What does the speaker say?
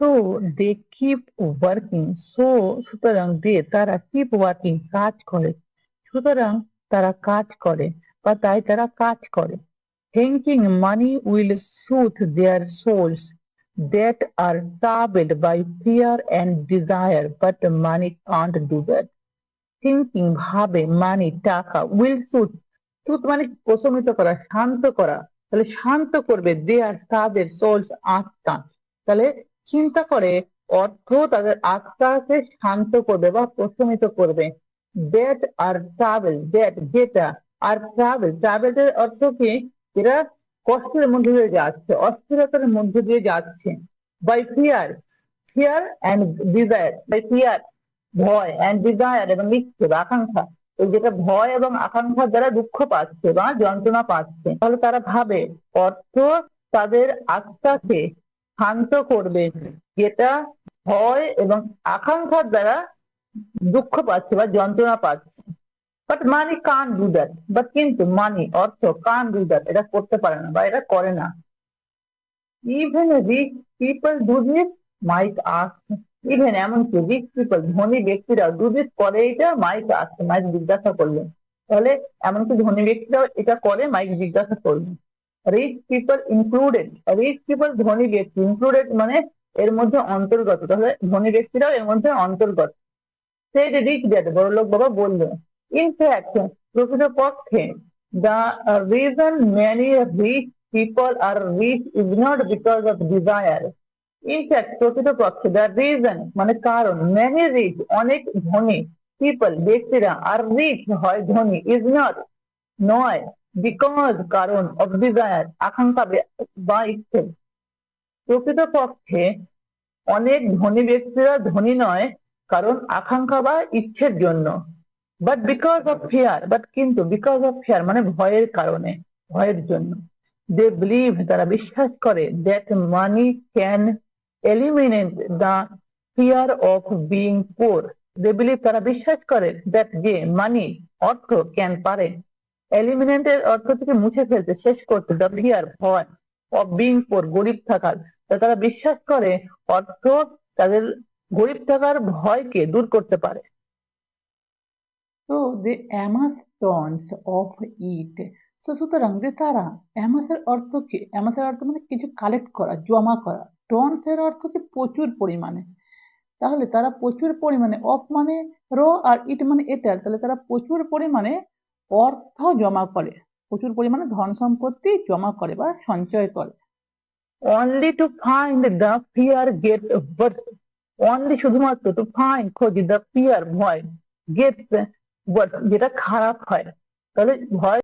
তো দে keep working so সুতরাং they তারা কিপ ওয়ার্কিং কাজ করে। সুতরাং তারা কাজ করে বা তাই তারা কাজ করে। Thinking money will soothe their souls that are troubled by fear and desire, but money can't do that. Thinking ভাবে মানি টাকা উইল সুট সুট মানে প্রশমিত করা শান্ত করা। তাহলে শান্ত করবে দে আর তাদের সোলস আত্মা। তাহলে চিন্তা করে অর্থ তাদের আত্মাকে শান্ত করবে বা প্রশমিত করবে। ডেট আর ট্রাভেল দ্যাট যেটা আর ট্রাভেল ট্রাভেলের অর্থ কি? এরা কষ্টের মধ্যে দিয়ে যাচ্ছে, অস্থিরতার মধ্যে দিয়ে যাচ্ছে। By fear fear and desire by fear ভয় অ্যান্ড ডিজায়ার এবং ইচ্ছে বা আকাঙ্ক্ষা। এই যেটা ভয় এবং আকাঙ্ক্ষার দ্বারা দুঃখ পাচ্ছে বা যন্ত্রণা পাচ্ছে। তাহলে তারা ভাবে অর্থ তাদের আত্মাকে শান্ত করবে যেটা ভয় এবং আকাঙ্ক্ষার দ্বারা দুঃখ পাচ্ছে বা যন্ত্রণা পাচ্ছে। বাট মানি কান ডু দ্যাট বাট কিন্তু মানি অর্থ কান ডু দ্যাট এটা করতে পারে না বা এটা করে না। Even rich people do this Mike us even এমনকি রিচ পিপল ধনী ব্যক্তিরা ডু দিস করে এটা মাইক আসছে মাইক জিজ্ঞাসা করলেন তাহলে এমনকি ধনী ব্যক্তিরাও এটা করে মাইক জিজ্ঞাসা করলেন rich people included rich people ধনী ব্যক্তি ইনক্লুডেড মানে এর মধ্যে অন্তর্গত তাহলে ধনী ব্যক্তিরাও এর মধ্যে অন্তর্গত সেই রিচ ড্যাড বড় লোক বাবা বললেন ইনফ্যাক্ট প্রকৃতপক্ষে reason many rich people are rich is not because of desire. In fact, প্রকৃতপক্ষে the reason মানে কারণ many rich অনেক ধনী people ব্যক্তিরা আর rich হয় ধনী is not নয় because, কারণ, of desire, আকাঙ্ক্ষা, বা ইচ্ছে। প্রকৃতপক্ষে, অনেক ধনী ব্যক্তিরা ধনী নয়, কারণ আকাঙ্ক্ষা বা ইচ্ছের জন্য। But because of fear but কিন্তু বিকজ অফ ফিয়ার মানে ভয়ের কারণে, ভয়ের জন্য। দে বিলিভ তারা বিশ্বাস করে that money can eliminate the fear of being poor they believe তারা বিশ্বাস করে দ্যাট যে মানি অর্থ ক্যান পারে। এলিমিনেটের অর্থ থেকে মুছে ফেলতে, শেষ করতে দ্য ফিয়ার ভয় অফ বিং পোর গরিব থাকার। তারা বিশ্বাস করে অর্থ তাদের গরিব থাকার ভয়কে দূর করতে পারে। তো দে অ্যামাস্টনস অফ ইট তো সুতরাং যে তারা অ্যামাসের অর্থ কি অ্যামাসের অর্থ মানে কিছু কালেক্ট করা, জমা করা। টনস এর অর্থ কি প্রচুর পরিমাণে। তাহলে তারা প্রচুর পরিমাণে অফ মানে রো আর ইট মানে এটার, তাহলে তারা প্রচুর পরিমাণে অর্থ জমা করে। প্রচুর পরিমাণে ধন সম্পত্তি জমা করে বা সঞ্চয় করে। Only to find the fear get only শুধুমাত্র টু ফাইন্ড খোঁজি দ্য ফিয়ার ভয় গেট যেটা খারাপ হয়। তাহলে ভয়